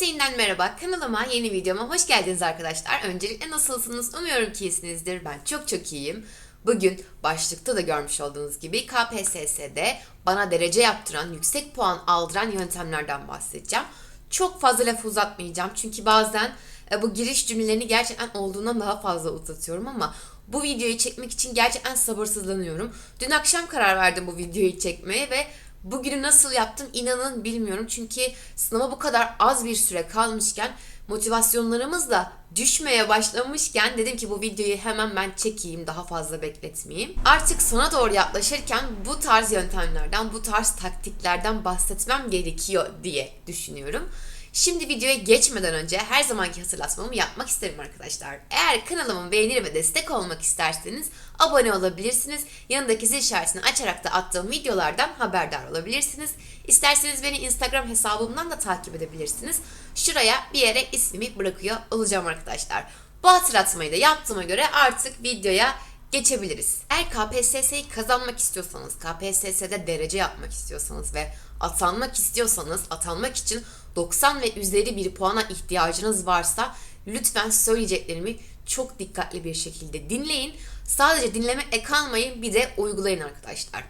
Herkese yeniden merhaba. Kanalıma, yeni videoma hoş geldiniz arkadaşlar. Öncelikle nasılsınız? Umuyorum ki iyisinizdir. Ben çok çok iyiyim. Bugün başlıkta da görmüş olduğunuz gibi KPSS'de bana derece yaptıran, yüksek puan aldıran yöntemlerden bahsedeceğim. Çok fazla laf uzatmayacağım çünkü bazen e, bu giriş cümlelerini gerçekten olduğundan daha fazla uzatıyorum ama bu videoyu çekmek için gerçekten sabırsızlanıyorum. Dün akşam karar verdim bu videoyu çekmeye ve Bugünü nasıl yaptım inanın bilmiyorum. Çünkü sınava bu kadar az bir süre kalmışken motivasyonlarımız da düşmeye başlamışken dedim ki bu videoyu hemen ben çekeyim daha fazla bekletmeyeyim. Artık sona doğru yaklaşırken bu tarz yöntemlerden, bu tarz taktiklerden bahsetmem gerekiyor diye düşünüyorum. Şimdi videoya geçmeden önce her zamanki hatırlatmamı yapmak isterim arkadaşlar. Eğer kanalımı beğenir ve destek olmak isterseniz abone olabilirsiniz. Yanındaki zil işaretini açarak da attığım videolardan haberdar olabilirsiniz. İsterseniz beni Instagram hesabımdan da takip edebilirsiniz. Şuraya bir yere ismimi bırakıyor olacağım arkadaşlar. Bu hatırlatmayı da yaptığıma göre artık videoya geçebiliriz. Eğer KPSS'yi kazanmak istiyorsanız, KPSS'de derece yapmak istiyorsanız ve atanmak istiyorsanız, atanmak için 90 ve üzeri bir puana ihtiyacınız varsa lütfen söyleyeceklerimi çok dikkatli bir şekilde dinleyin. Sadece dinlemekle kalmayın bir de uygulayın arkadaşlar.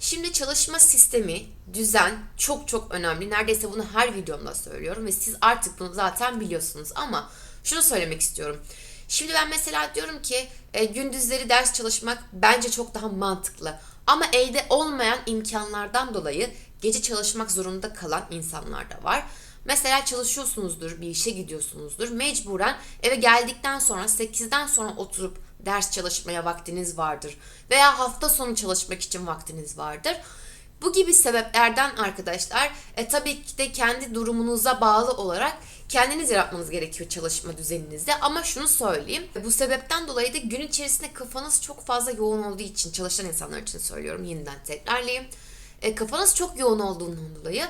Şimdi çalışma sistemi, düzen çok çok önemli. Neredeyse bunu her videomda söylüyorum ve siz artık bunu zaten biliyorsunuz ama şunu söylemek istiyorum. Şimdi ben mesela diyorum ki e, gündüzleri ders çalışmak bence çok daha mantıklı. Ama elde olmayan imkanlardan dolayı gece çalışmak zorunda kalan insanlar da var. Mesela çalışıyorsunuzdur, bir işe gidiyorsunuzdur. Mecburen eve geldikten sonra 8'den sonra oturup ders çalışmaya vaktiniz vardır. Veya hafta sonu çalışmak için vaktiniz vardır. Bu gibi sebeplerden arkadaşlar e, tabii ki de kendi durumunuza bağlı olarak kendiniz yaratmanız gerekiyor çalışma düzeninizde. Ama şunu söyleyeyim. Bu sebepten dolayı da gün içerisinde kafanız çok fazla yoğun olduğu için çalışan insanlar için söylüyorum. Yeniden tekrarlayayım. E, kafanız çok yoğun olduğundan dolayı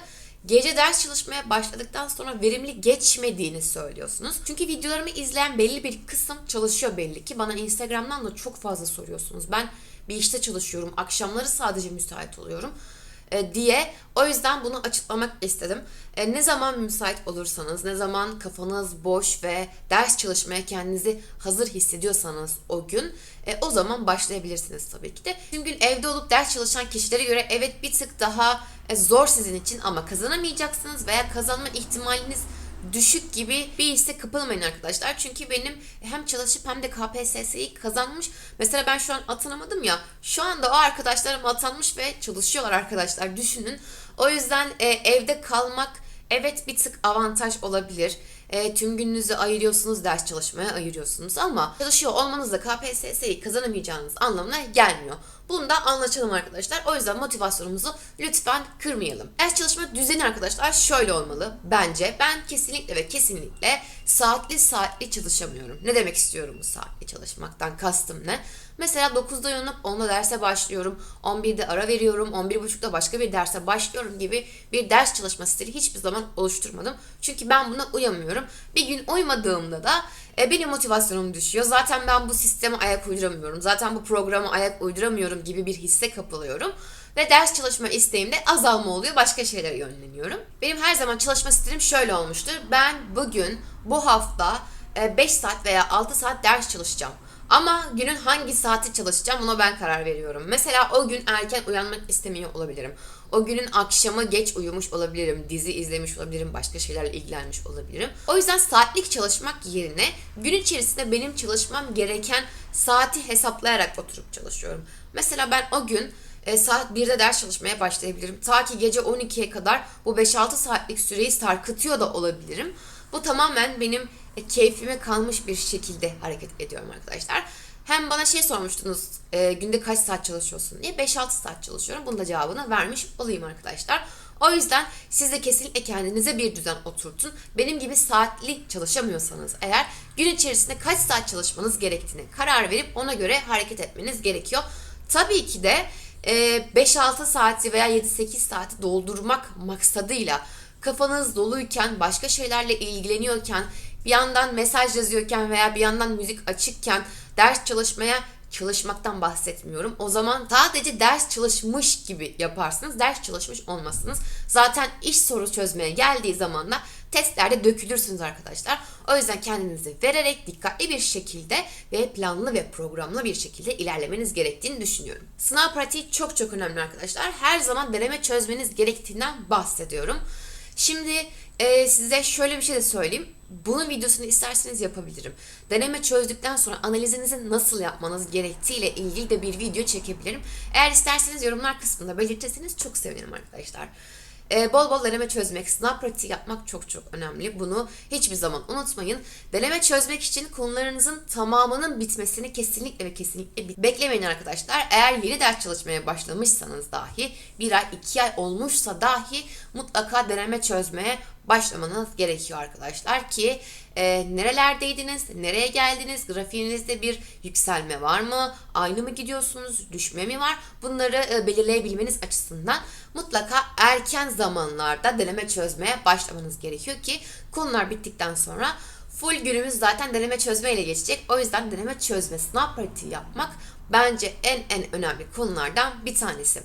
gece ders çalışmaya başladıktan sonra verimli geçmediğini söylüyorsunuz. Çünkü videolarımı izleyen belli bir kısım çalışıyor belli ki. Bana Instagram'dan da çok fazla soruyorsunuz. Ben bir işte çalışıyorum. Akşamları sadece müsait oluyorum e, diye. O yüzden bunu açıklamak istedim. E, ne zaman müsait olursanız, ne zaman kafanız boş ve ders çalışmaya kendinizi hazır hissediyorsanız o gün e, o zaman başlayabilirsiniz tabii ki de. Tüm gün evde olup ders çalışan kişilere göre evet bir tık daha e, zor sizin için ama kazanamayacaksınız veya kazanma ihtimaliniz düşük gibi bir hisse kapılmayın arkadaşlar. Çünkü benim hem çalışıp hem de KPSS'yi kazanmış. Mesela ben şu an atanamadım ya. Şu anda o arkadaşlarım atanmış ve çalışıyorlar arkadaşlar. Düşünün. O yüzden e, evde kalmak evet bir tık avantaj olabilir. E, tüm gününüzü ayırıyorsunuz, ders çalışmaya ayırıyorsunuz ama çalışıyor olmanız da KPSS'yi kazanamayacağınız anlamına gelmiyor. Bunu da anlaşalım arkadaşlar. O yüzden motivasyonumuzu lütfen kırmayalım. Ders çalışma düzeni arkadaşlar şöyle olmalı bence. Ben kesinlikle ve kesinlikle saatli saatli çalışamıyorum. Ne demek istiyorum bu saatli çalışmaktan? Kastım ne? Mesela 9'da uyanıp 10'da derse başlıyorum. 11'de ara veriyorum. 11.30'da başka bir derse başlıyorum gibi bir ders çalışma stili hiçbir zaman oluşturmadım. Çünkü ben buna uyamıyorum. Bir gün uymadığımda da e, benim motivasyonum düşüyor. Zaten ben bu sisteme ayak uyduramıyorum. Zaten bu programa ayak uyduramıyorum gibi bir hisse kapılıyorum. Ve ders çalışma isteğimde azalma oluyor. Başka şeylere yönleniyorum. Benim her zaman çalışma stilim şöyle olmuştur. Ben bugün, bu hafta 5 e, saat veya 6 saat ders çalışacağım. Ama günün hangi saati çalışacağım buna ben karar veriyorum. Mesela o gün erken uyanmak istemiyor olabilirim. O günün akşamı geç uyumuş olabilirim. Dizi izlemiş olabilirim. Başka şeylerle ilgilenmiş olabilirim. O yüzden saatlik çalışmak yerine gün içerisinde benim çalışmam gereken saati hesaplayarak oturup çalışıyorum. Mesela ben o gün e, saat 1'de ders çalışmaya başlayabilirim. Ta ki gece 12'ye kadar bu 5-6 saatlik süreyi sarkıtıyor da olabilirim. Bu tamamen benim keyfime kalmış bir şekilde hareket ediyorum arkadaşlar. Hem bana şey sormuştunuz e, günde kaç saat çalışıyorsun diye 5-6 saat çalışıyorum. Bunun da cevabını vermiş olayım arkadaşlar. O yüzden siz de kesinlikle kendinize bir düzen oturtun. Benim gibi saatli çalışamıyorsanız eğer gün içerisinde kaç saat çalışmanız gerektiğini karar verip ona göre hareket etmeniz gerekiyor. Tabii ki de 5-6 e, saati veya 7-8 saati doldurmak maksadıyla kafanız doluyken, başka şeylerle ilgileniyorken, bir yandan mesaj yazıyorken veya bir yandan müzik açıkken ders çalışmaya çalışmaktan bahsetmiyorum. O zaman sadece ders çalışmış gibi yaparsınız. Ders çalışmış olmasınız. Zaten iş soru çözmeye geldiği zaman da testlerde dökülürsünüz arkadaşlar. O yüzden kendinizi vererek dikkatli bir şekilde ve planlı ve programlı bir şekilde ilerlemeniz gerektiğini düşünüyorum. Sınav pratiği çok çok önemli arkadaşlar. Her zaman deneme çözmeniz gerektiğinden bahsediyorum. Şimdi e, size şöyle bir şey de söyleyeyim. Bunun videosunu isterseniz yapabilirim. Deneme çözdükten sonra analizinizi nasıl yapmanız gerektiğiyle ilgili de bir video çekebilirim. Eğer isterseniz yorumlar kısmında belirtirseniz çok sevinirim arkadaşlar. Ee, bol bol deneme çözmek, sınav pratiği yapmak çok çok önemli. Bunu hiçbir zaman unutmayın. Deneme çözmek için konularınızın tamamının bitmesini kesinlikle ve kesinlikle beklemeyin arkadaşlar. Eğer yeni ders çalışmaya başlamışsanız dahi, bir ay, iki ay olmuşsa dahi mutlaka deneme çözmeye başlamanız gerekiyor arkadaşlar ki e, nerelerdeydiniz, nereye geldiniz, grafiğinizde bir yükselme var mı, aynı mı gidiyorsunuz, düşme mi var bunları e, belirleyebilmeniz açısından mutlaka erken zamanlarda deneme çözmeye başlamanız gerekiyor ki konular bittikten sonra full günümüz zaten deneme çözme ile geçecek. O yüzden deneme çözme, sınav pratiği yapmak bence en en önemli konulardan bir tanesi.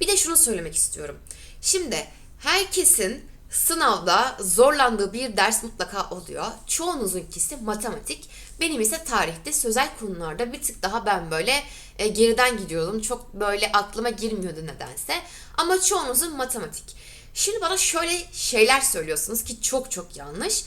Bir de şunu söylemek istiyorum. Şimdi herkesin sınavda zorlandığı bir ders mutlaka oluyor. Çoğunuzunkisi matematik. Benim ise tarihte sözel konularda bir tık daha ben böyle e, geriden gidiyordum. Çok böyle aklıma girmiyordu nedense. Ama çoğunuzun matematik. Şimdi bana şöyle şeyler söylüyorsunuz ki çok çok yanlış.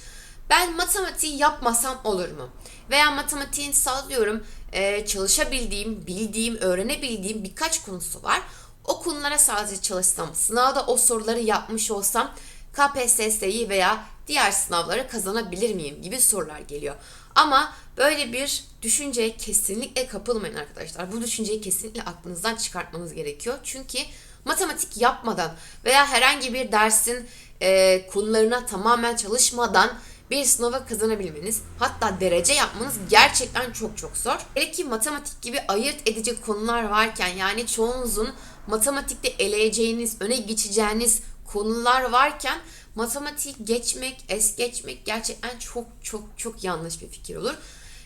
Ben matematiği yapmasam olur mu? Veya matematiğin sallıyorum e, çalışabildiğim, bildiğim, öğrenebildiğim birkaç konusu var. O konulara sadece çalışsam, sınavda o soruları yapmış olsam KPSS'yi veya diğer sınavları kazanabilir miyim gibi sorular geliyor. Ama böyle bir düşünceye kesinlikle kapılmayın arkadaşlar. Bu düşünceyi kesinlikle aklınızdan çıkartmanız gerekiyor. Çünkü matematik yapmadan veya herhangi bir dersin e, konularına tamamen çalışmadan bir sınava kazanabilmeniz hatta derece yapmanız gerçekten çok çok zor. Hele ki matematik gibi ayırt edici konular varken yani çoğunuzun matematikte eleyeceğiniz, öne geçeceğiniz konular varken matematik geçmek, es geçmek gerçekten çok çok çok yanlış bir fikir olur.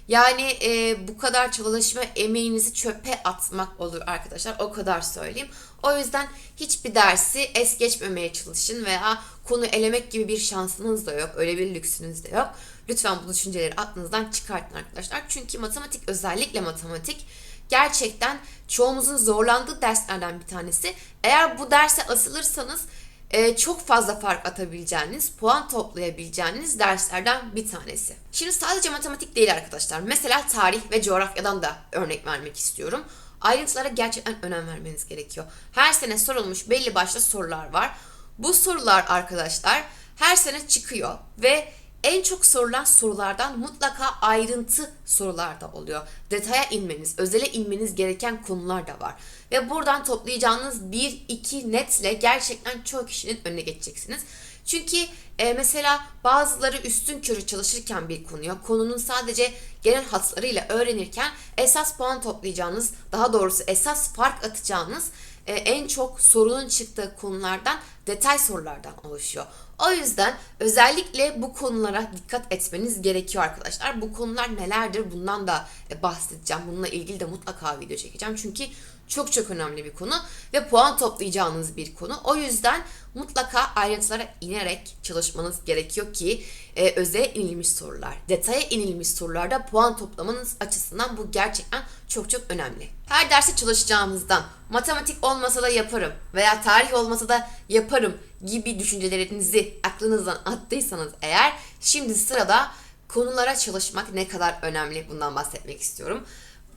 Yani e, bu kadar çalışma emeğinizi çöpe atmak olur arkadaşlar. O kadar söyleyeyim. O yüzden hiçbir dersi es geçmemeye çalışın veya konu elemek gibi bir şansınız da yok. Öyle bir lüksünüz de yok. Lütfen bu düşünceleri aklınızdan çıkartın arkadaşlar. Çünkü matematik özellikle matematik gerçekten çoğumuzun zorlandığı derslerden bir tanesi. Eğer bu derse asılırsanız e, çok fazla fark atabileceğiniz, puan toplayabileceğiniz derslerden bir tanesi. Şimdi sadece matematik değil arkadaşlar. Mesela tarih ve coğrafyadan da örnek vermek istiyorum. Ayrıntılara gerçekten önem vermeniz gerekiyor. Her sene sorulmuş belli başlı sorular var. Bu sorular arkadaşlar her sene çıkıyor ve en çok sorulan sorulardan mutlaka ayrıntı sorular da oluyor. Detaya inmeniz, özele inmeniz gereken konular da var. Ve buradan toplayacağınız 1-2 netle gerçekten çoğu kişinin önüne geçeceksiniz. Çünkü e, mesela bazıları üstün körü çalışırken bir konuya, konunun sadece genel hatlarıyla öğrenirken esas puan toplayacağınız, daha doğrusu esas fark atacağınız e, en çok sorunun çıktığı konulardan detay sorulardan oluşuyor. O yüzden özellikle bu konulara dikkat etmeniz gerekiyor arkadaşlar. Bu konular nelerdir bundan da e, bahsedeceğim. Bununla ilgili de mutlaka video çekeceğim. Çünkü çok çok önemli bir konu ve puan toplayacağınız bir konu. O yüzden mutlaka ayrıntılara inerek çalışmanız gerekiyor ki e, özeye inilmiş sorular, detaya inilmiş sorularda puan toplamanız açısından bu gerçekten çok çok önemli. Her derse çalışacağımızdan matematik olmasa da yaparım veya tarih olmasa da yaparım gibi düşüncelerinizi aklınızdan attıysanız eğer şimdi sırada konulara çalışmak ne kadar önemli bundan bahsetmek istiyorum.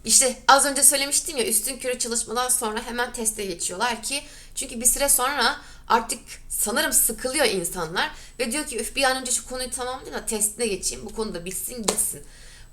İşte az önce söylemiştim ya üstün körü çalışmadan sonra hemen teste geçiyorlar ki çünkü bir süre sonra artık sanırım sıkılıyor insanlar ve diyor ki üf bir an önce şu konuyu tamamlayayım da testine geçeyim bu konuda bitsin gitsin.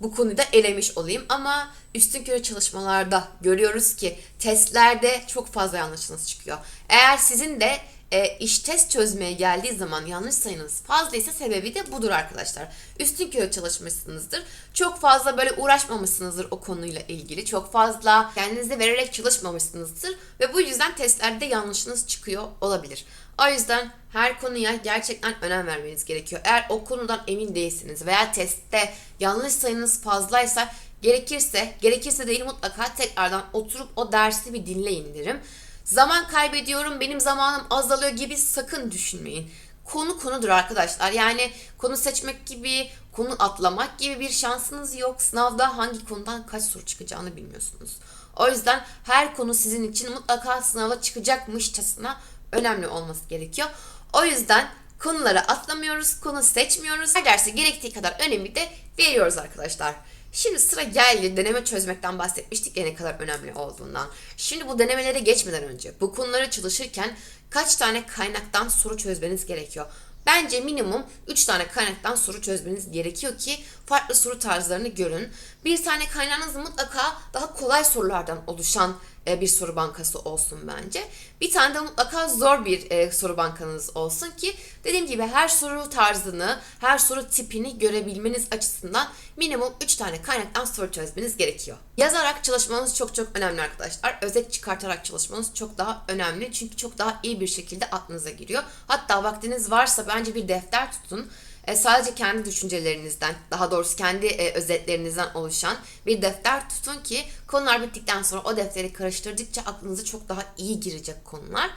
Bu konuyu da elemiş olayım ama üstün körü çalışmalarda görüyoruz ki testlerde çok fazla yanlışınız çıkıyor. Eğer sizin de e, iş test çözmeye geldiği zaman yanlış sayınız fazlaysa sebebi de budur arkadaşlar. Üstün körü çalışmışsınızdır. Çok fazla böyle uğraşmamışsınızdır o konuyla ilgili. Çok fazla kendinize vererek çalışmamışsınızdır. Ve bu yüzden testlerde yanlışınız çıkıyor olabilir. O yüzden her konuya gerçekten önem vermeniz gerekiyor. Eğer o konudan emin değilsiniz veya testte yanlış sayınız fazlaysa gerekirse, gerekirse değil mutlaka tekrardan oturup o dersi bir dinleyin derim. Zaman kaybediyorum, benim zamanım azalıyor gibi sakın düşünmeyin. konu konudur arkadaşlar. Yani konu seçmek gibi, konu atlamak gibi bir şansınız yok. Sınavda hangi konudan kaç soru çıkacağını bilmiyorsunuz. O yüzden her konu sizin için mutlaka sınavda çıkacakmışçasına önemli olması gerekiyor. O yüzden konuları atlamıyoruz, konu seçmiyoruz. Her derse gerektiği kadar önemi de veriyoruz arkadaşlar. Şimdi sıra geldi deneme çözmekten bahsetmiştik ya ne kadar önemli olduğundan. Şimdi bu denemelere geçmeden önce bu konuları çalışırken kaç tane kaynaktan soru çözmeniz gerekiyor? Bence minimum 3 tane kaynaktan soru çözmeniz gerekiyor ki farklı soru tarzlarını görün. Bir tane kaynağınız mutlaka daha kolay sorulardan oluşan bir soru bankası olsun bence. Bir tane de mutlaka zor bir e, soru bankanız olsun ki dediğim gibi her soru tarzını, her soru tipini görebilmeniz açısından minimum 3 tane kaynaktan soru çözmeniz gerekiyor. Yazarak çalışmanız çok çok önemli arkadaşlar. Özet çıkartarak çalışmanız çok daha önemli çünkü çok daha iyi bir şekilde aklınıza giriyor. Hatta vaktiniz varsa bence bir defter tutun. E, sadece kendi düşüncelerinizden, daha doğrusu kendi e, özetlerinizden oluşan bir defter tutun ki konular bittikten sonra o defteri karıştırdıkça aklınıza çok daha iyi girecek konular.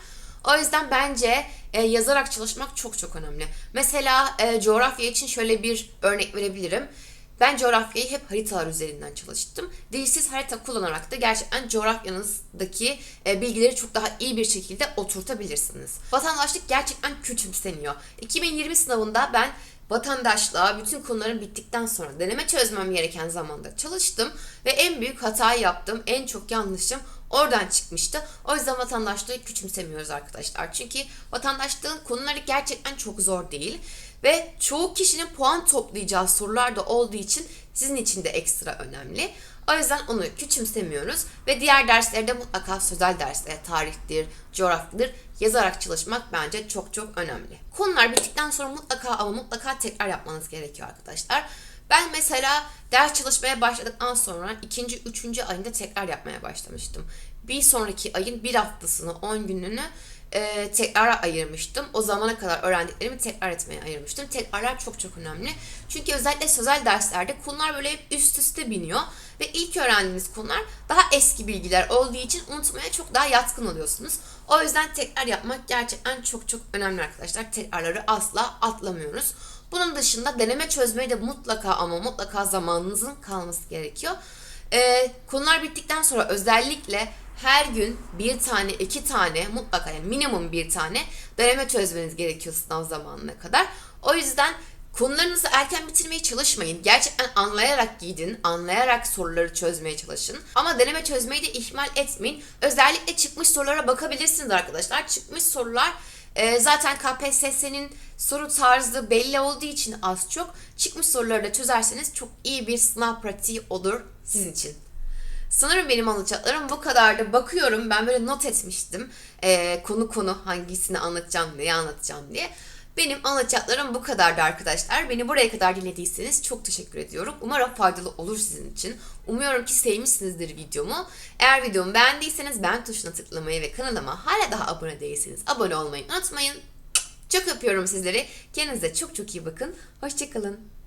O yüzden bence e, yazarak çalışmak çok çok önemli. Mesela e, coğrafya için şöyle bir örnek verebilirim. Ben coğrafyayı hep haritalar üzerinden çalıştım. Dilsiz harita kullanarak da gerçekten coğrafyanızdaki e, bilgileri çok daha iyi bir şekilde oturtabilirsiniz. Vatandaşlık gerçekten küçümseniyor. 2020 sınavında ben vatandaşlığa bütün konuların bittikten sonra deneme çözmem gereken zamanda çalıştım ve en büyük hatayı yaptım. En çok yanlışım oradan çıkmıştı. O yüzden vatandaşlığı küçümsemiyoruz arkadaşlar. Çünkü vatandaşlığın konuları gerçekten çok zor değil. Ve çoğu kişinin puan toplayacağı sorular da olduğu için sizin için de ekstra önemli. O yüzden onu küçümsemiyoruz ve diğer derslerde mutlaka sözel derslere tarihtir, coğrafyadır yazarak çalışmak bence çok çok önemli. Konular bittikten sonra mutlaka ama mutlaka tekrar yapmanız gerekiyor arkadaşlar. Ben mesela ders çalışmaya başladıktan sonra ikinci, üçüncü ayında tekrar yapmaya başlamıştım. Bir sonraki ayın bir haftasını, 10 gününü e, tekrara ayırmıştım. O zamana kadar öğrendiklerimi tekrar etmeye ayırmıştım. Tekrarlar çok çok önemli. Çünkü özellikle sözel derslerde konular böyle hep üst üste biniyor. Ve ilk öğrendiğiniz konular daha eski bilgiler olduğu için unutmaya çok daha yatkın oluyorsunuz. O yüzden tekrar yapmak gerçekten çok çok önemli arkadaşlar. Tekrarları asla atlamıyoruz. Bunun dışında deneme çözmeye de mutlaka ama mutlaka zamanınızın kalması gerekiyor. Ee, konular bittikten sonra özellikle her gün bir tane, iki tane mutlaka yani minimum bir tane deneme çözmeniz gerekiyor sınav zamanına kadar. O yüzden konularınızı erken bitirmeye çalışmayın. Gerçekten anlayarak gidin, anlayarak soruları çözmeye çalışın. Ama deneme çözmeyi de ihmal etmeyin. Özellikle çıkmış sorulara bakabilirsiniz arkadaşlar. Çıkmış sorular e, zaten KPSS'nin soru tarzı belli olduğu için az çok çıkmış soruları da çözerseniz çok iyi bir sınav pratiği olur sizin için. Sanırım benim anlatacaklarım bu kadardı. Bakıyorum ben böyle not etmiştim. Ee, konu konu hangisini anlatacağım, neyi anlatacağım diye. Benim anlatacaklarım bu kadardı arkadaşlar. Beni buraya kadar dinlediyseniz çok teşekkür ediyorum. Umarım faydalı olur sizin için. Umuyorum ki sevmişsinizdir videomu. Eğer videomu beğendiyseniz beğen tuşuna tıklamayı ve kanalıma hala daha abone değilseniz abone olmayı unutmayın. Çok öpüyorum sizleri. Kendinize çok çok iyi bakın. Hoşçakalın.